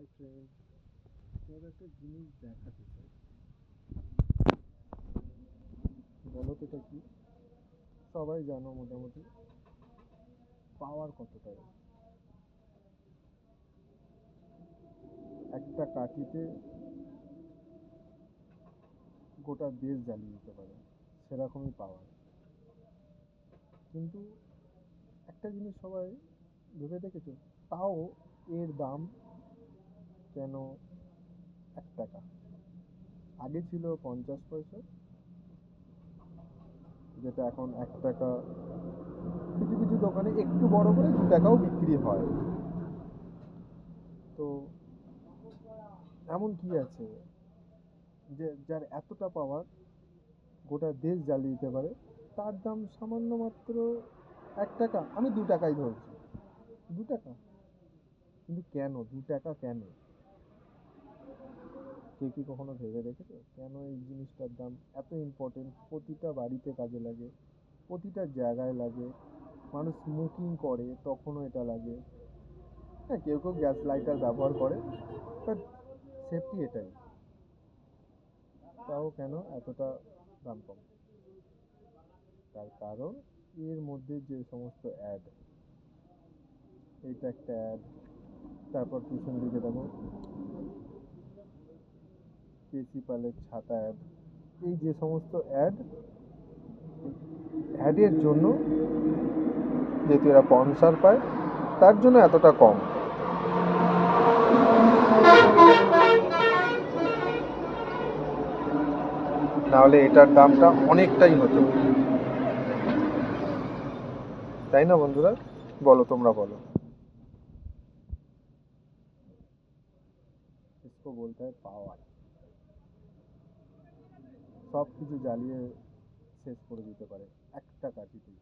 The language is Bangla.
হাই ফ্রেন্ড তোমাদের একটা জিনিস দেখাতে চাই। বলো তো এটা কি? সবাই জানো মোটামুটি পাওয়ার কতটা একটা কাঠিতে গোটা দেশ জ্বালিয়ে দিতে পারে, সেরকমই পাওয়ার। কিন্তু একটা জিনিস সবাই ভেবে দেখেছ, তাও এর দাম কেন এক টাকা? আগে ছিল পঞ্চাশ পয়সা, যেটা এখন এক টাকা। কিছু কিছু দোকানে একটু বড় করে দু টাকাও বিক্রি হয়। তো এমন কি আছে যে, যার এতটা পাওয়ার গোটা দেশ জ্বালিয়ে দিতে পারে, তার দাম সামান্য মাত্র এক টাকা। আমি দু টাকাই ধরছি। দু টাকা? কিন্তু কেন? দু টাকা কেন? কেউ কি কখনো ভেবে দেখেছ? কেন এই জিনিসটার দাম এত ইম্পর্টেন্ট প্রতিটা বাড়িতে কাজে লাগে, প্রতিটা জায়গায় লাগে। মানুষ স্মোকিং করে, তখনও এটা লাগে। হ্যাঁ কেউ কেউ গ্যাস লাইটার ব্যবহার করে বাট সেফটি এটাই। তাও কেন এতটা দাম কম? তার কারণ এর মধ্যে যে সমস্ত অ্যাড এইটা একটা অ্যাড তারপর পিছন দিকে দেখো। কেসি পালের ছাতা অ্যাড এই যে সমস্ত অ্যাড অ্যাডের জন্য যেহেতু এরা স্পন্সার পায় তার জন্য এতটা কম নাহলে এটার দামটা অনেকটাই হতো তাই না বন্ধুরা বলো তোমরা বলো इसको बोलते हैं পাওয়ার সব কিছু জ্বালিয়ে শেষ করে দিতে পারে। একটা কাঠিতেই